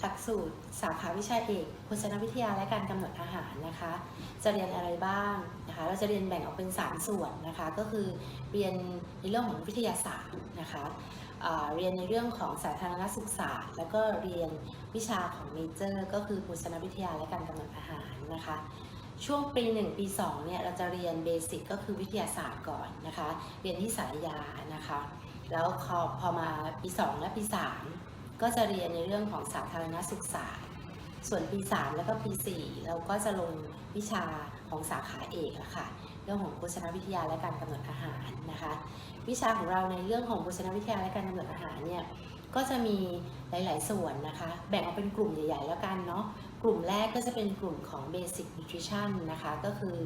หลักสูตรสาขาวิชาเอกโภชนาวิทยาและการกำหนดอาหารนะคะ จะเรียนอะไรบ้างนะคะ เราจะเรียนแบ่งออกเป็น 3 ส่วนนะคะ ก็คือเรียนในเรื่องของวิทยาศาสตร์นะคะเรียนในเรื่องของสาธารณสุขศาสตร์แล้วก็เรียนวิชาของเมเจอร์ก็คือโภชนาวิทยาและการกำหนดอาหารนะคะ ช่วงปี 1 ปี 2 เนี่ยเราจะเรียนเบสิกก็คือวิทยาศาสตร์ก่อนนะคะ เรียนที่สายยานะคะ แล้วพอพอมาปี 2 และปี 3 ก็จะเรียนในเรื่องของสาธารณสุขศาสตร์ ส่วนปี 3 แล้วก็ปี 4 เราก็จะลงวิชาของสาขาเอกอะค่ะ เรื่องของโภชนาวิทยาและการกำหนดอาหารนะคะ วิชาของเราในเรื่องของโภชนาวิทยาและการกำหนดอาหารเนี่ยก็จะมีหลาย ๆ ส่วนนะคะ แบ่งออกเป็นกลุ่มใหญ่ ๆ แล้วกันเนาะ กลุ่มแรกก็จะเป็นกลุ่มของ Basic Nutrition นะคะ ก็คือ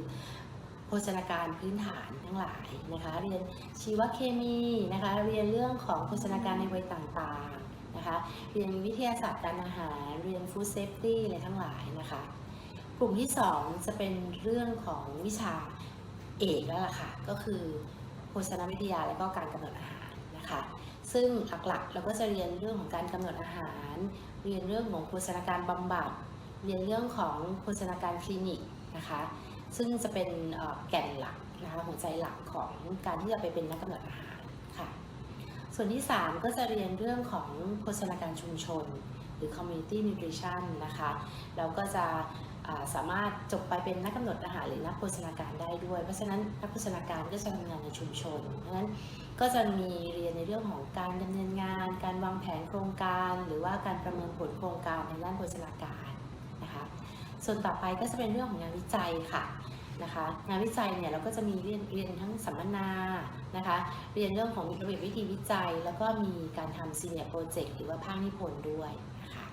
โภชนาการพื้นฐานทั้งหลายนะคะ เรียนชีวเคมีนะคะ เรียนเรื่องของโภชนาการในวัยต่างๆ นะคะเรียนวิทยาศาสตร์การอาหาร เรียน Food Safety อะไรทั้งหลายนะคะกลุ่มที่ 2 จะเป็นเรื่องของวิชาเอกแล้วล่ะค่ะก็คือโภชนาวิทยาและก็การกำหนดอาหารนะคะซึ่งหลักๆเราก็จะเรียนเรื่องของการกำหนดอาหาร เรียนเรื่องของโภชนาการบำบัดเรียนเรื่องของโภชนาการคลินิกนะคะซึ่งจะเป็นแก่นหลักนะคะหัวใจหลักของการที่จะไปเป็นนักกำหนดอาหาร ส่วนที่ 3 ก็จะเรียนเรื่องของโภชนาการชุมชน หรือ community nutrition นะคะเราก็จะสามารถจบไปเป็นนักกำหนดอาหารหรือนักโภชนาการได้ด้วย เพราะฉะนั้นนักโภชนาการก็จะทำงานในชุมชนเพราะฉะนั้นก็จะมีเรียนในเรื่องของการดำเนินงาน การวางแผนโครงการ หรือว่าการประเมินผลโครงการในด้านโภชนาการนะคะส่วนต่อไปก็จะเป็นเรื่องของงานวิจัยค่ะ นะคะ งานวิจัยเนี่ยเราก็จะมีเรียนเรียนทั้งสัมมนานะคะ เรียนเรื่องของระเบียบวิธีวิจัย แล้วก็มีการทำซีเนียร์โปรเจกต์หรือว่าภาคนิพนธ์ด้วยนะคะ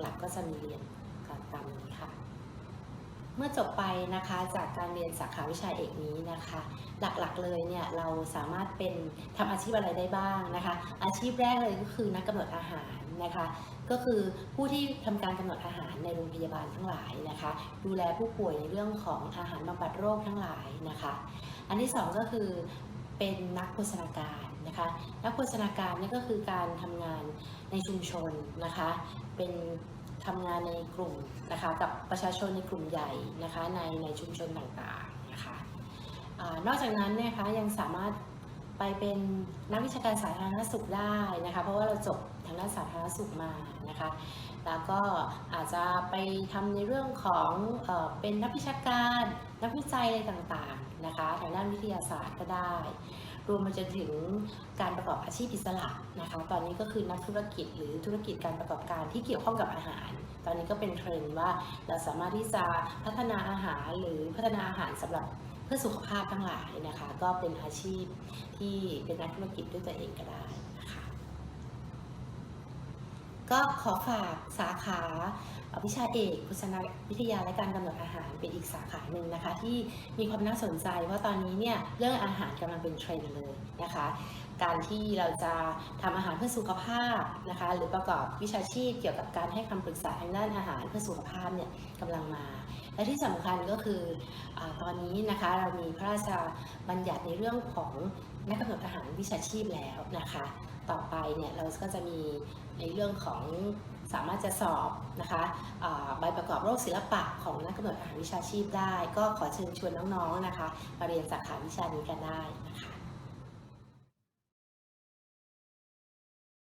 หลักๆก็จะมีเรียนกันตามนี้ค่ะ เมื่อจบไปนะคะจากการเรียนสาขาวิชาเอกนี้นะคะ หลักๆเลยเนี่ยเราสามารถเป็นทำอาชีพอะไรได้บ้างนะคะ อาชีพแรกเลยก็คือนักกำหนดอาหารนะคะ ก็คือผู้ที่ทำการกำหนดอาหารในโรงพยาบาลทั้งหลายนะคะ ดูแลผู้ป่วยในเรื่องของอาหารบำบัดโรคทั้งหลายนะคะ อันที่สองก็คือเป็นนักโภชนาการนะคะนักโภชนาการนี่ก็คือการทำงานในชุมชนนะคะ เป็น ทำงานในกลุ่มนะคะกับประชาชนในกลุ่มใหญ่นะคะในในชุมชนต่างๆนะคะอะนอกจากนั้นนะคะยังสามารถ ไปเป็นนักวิชาการสาธารณสุขได้นะคะ เพราะว่าเราจบทางด้านสาธารณสุขมานะคะ แล้วก็อาจจะไปทำในเรื่องของเออเป็นนักวิชาการนักวิจัยอะไรต่างๆนะคะทางด้านวิทยาศาสตร์ก็ได้ รวมมาจนถึงการประกอบอาชีพอิสระนะคะ ตอนนี้ก็คือนักธุรกิจหรือธุรกิจการประกอบการที่เกี่ยวข้องกับอาหาร ตอนนี้ก็เป็นเทรนด์ว่าเราสามารถที่จะพัฒนาอาหารหรือพัฒนาอาหารสำหรับ เพื่อสุขภาพทั้งหลายนะคะ ก็เป็นอาชีพที่เป็นนักธุรกิจด้วยตัวเองก็ได้นะคะก็ขอฝากสาขา วิชาเอกโภชนาวิทยาและการกำหนดอาหารเป็นอีกสาขาหนึ่งนะคะ ที่มีความน่าสนใจเพราตอนนี้เนี่ยเรื่องอาหารกำลังเป็นเทรนด์เลยนะคะ การที่เราจะทำอาหารเพื่อสุขภาพนะคะหรือประกอบวิชาชีพเกี่ยวกับการให้คำปรึกษาทางด้านอาหารเพื่อสุขภาพเนี่ยกำลังมา และที่สำคัญก็คืออตอนนี้นะคะเรามีพระราชบัญญัติในเรื่องของนักกำหนดอาหารวิชาชีพแล้วนะคะ ต่อไปเนี่ยเราก็จะมีในเรื่องของ สามารถจะสอบนะคะใบประกอบโรคศิลปะของนักกำหนดอาหารวิชาชีพได้ ก็ขอเชิญชวนน้องๆนะคะมาเรียนสาขาวิชานี้กันได้นะคะ